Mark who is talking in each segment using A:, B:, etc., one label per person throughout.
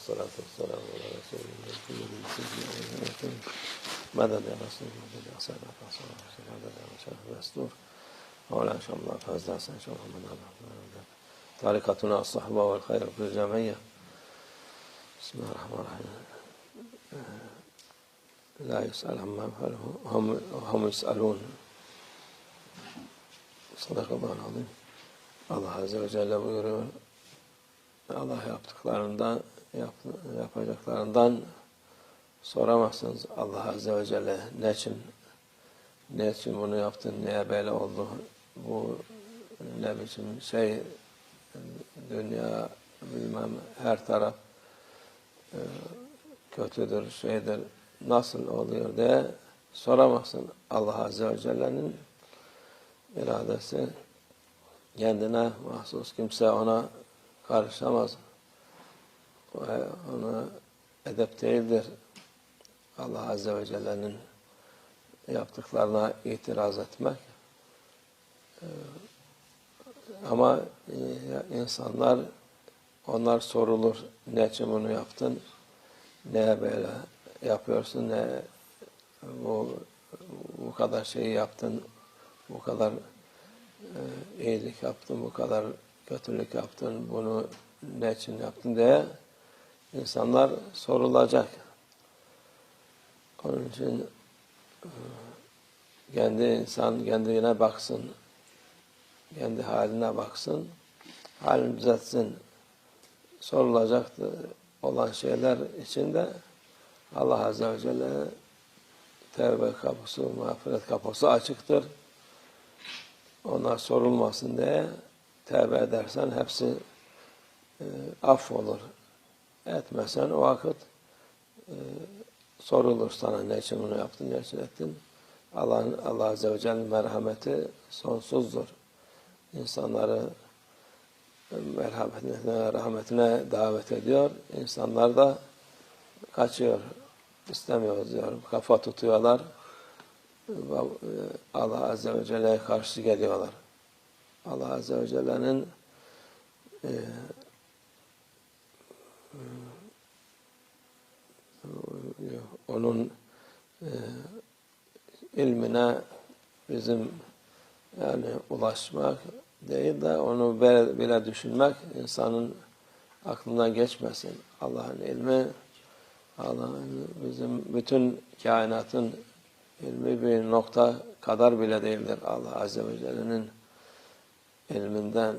A: والصلاة والسلام على رسول الله سيدنا سيدنا مدد يا رسول الله مدد يا سيدنا رسول الله مدد يا شيخ الدستور مولانا ان شاء الله فاز ان شاء الله من طريقتنا الصحبة والخير في الجمعية بسم الله الرحمن الرحيم لا يسأل عما يفعله هم هم يسألون صدق الله العظيم Allah Azze ve Celle buyuruyor Allah yaptıklarından yap, yapacaklarından soramazsınız Allah Azze ve Celle. Ne için ne için bunu yaptın niye böyle oldu? Bu ne biçim şey dünya bilmem her taraf e, kötüdür şeydir nasıl oluyor diye soramazsın Allah Azze ve Celle'nin iradesi. Kendine mahsus kimse ona karışamaz. Ve ona edep değildir. Allah Azze ve Celle'nin yaptıklarına itiraz etmek. Ee, ama e, insanlar onlar sorulur. Ne için bunu yaptın? Neye böyle yapıyorsun? Ne bu bu kadar şeyi yaptın? Bu kadar e, iyilik yaptın, bu kadar kötülük yaptın, bunu ne için yaptın diye insanlar sorulacak. Onun için e, kendi insan kendine baksın, kendi haline baksın, halini düzeltsin. Sorulacaktı olan şeyler içinde Allah Azze ve Celle tevbe kapısı, mağfiret kapısı açıktır onlar sorulmasın diye tevbe edersen hepsi e, affolur. Etmesen o vakit e, sorulur sana ne için bunu yaptın, ne için ettin. Allah'ın Allah Azze ve Celle'nin merhameti sonsuzdur. İnsanları merhametine, rahmetine davet ediyor. İnsanlar da kaçıyor. İstemiyoruz diyor. Kafa tutuyorlar. Allah Azze ve Celle'ye karşı geliyorlar. Allah Azze ve Celle'nin e, onun e, ilmine bizim yani ulaşmak değil de onu bile, bile düşünmek insanın aklından geçmesin. Allah'ın ilmi Allah'ın bizim bütün kainatın ilmi bir nokta kadar bile değildir. Allah Azze ve Celle'nin ilminden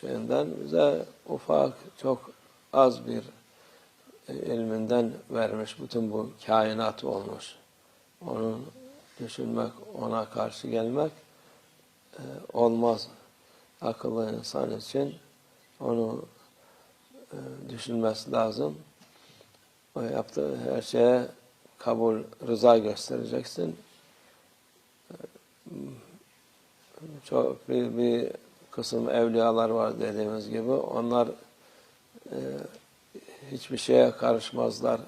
A: şeyinden bize ufak, çok az bir e, ilminden vermiş. Bütün bu kainat olmuş. Onu düşünmek, ona karşı gelmek e, olmaz. Akıllı insan için onu düşünmesi lazım. O yaptığı her şeye kabul, rıza göstereceksin. Çok bir, bir kısım evliyalar var dediğimiz gibi. Onlar e, hiçbir şeye karışmazlar.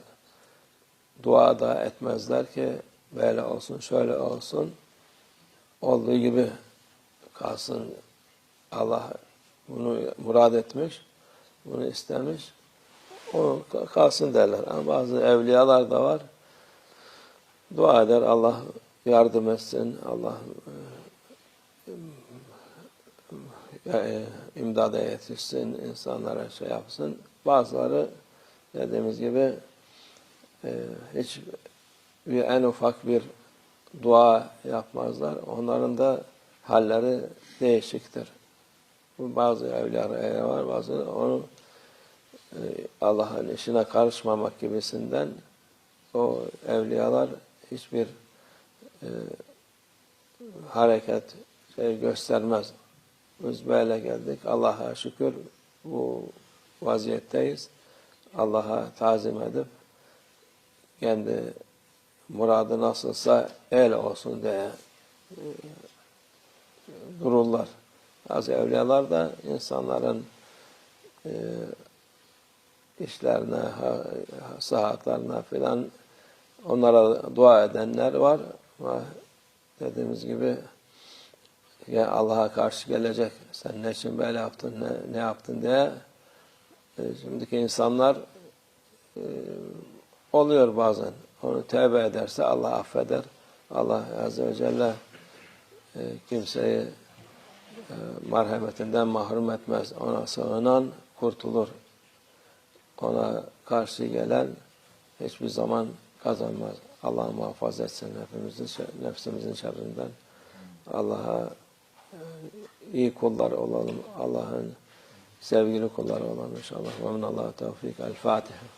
A: Dua da etmezler ki böyle olsun, şöyle olsun. Olduğu gibi kalsın. Allah bunu murad etmiş, bunu istemiş. O kalsın derler. Ama bazı evliyalar da var dua eder. Allah yardım etsin. Allah e, e, imdada yetişsin. insanlara şey yapsın. Bazıları dediğimiz gibi e, hiç bir en ufak bir dua yapmazlar. Onların da halleri değişiktir. Bazı evliyalar var, bazı onu Allah'ın işine karışmamak gibisinden o evliyalar hiçbir e, hareket şey göstermez. Biz böyle geldik. Allah'a şükür bu vaziyetteyiz. Allah'a tazim edip kendi muradı nasılsa el olsun diye e, dururlar. Bazı evliyalar da insanların e, işlerine, sıhhatlarına filan Onlara dua edenler var ama dediğimiz gibi ya Allah'a karşı gelecek. Sen ne için böyle yaptın, ne, ne yaptın diye e, şimdiki insanlar e, oluyor bazen. Onu tevbe ederse Allah affeder. Allah Azze ve Celle e, kimseyi e, merhametinden mahrum etmez. Ona sığınan kurtulur. Ona karşı gelen hiçbir zaman kazanmaz. Allah muhafaza etsin hepimizin nefsimizin şerrinden. Allah'a iyi kullar olalım. Allah'ın sevgili kulları olalım inşallah. Ve minallahu tevfik. El Fatiha.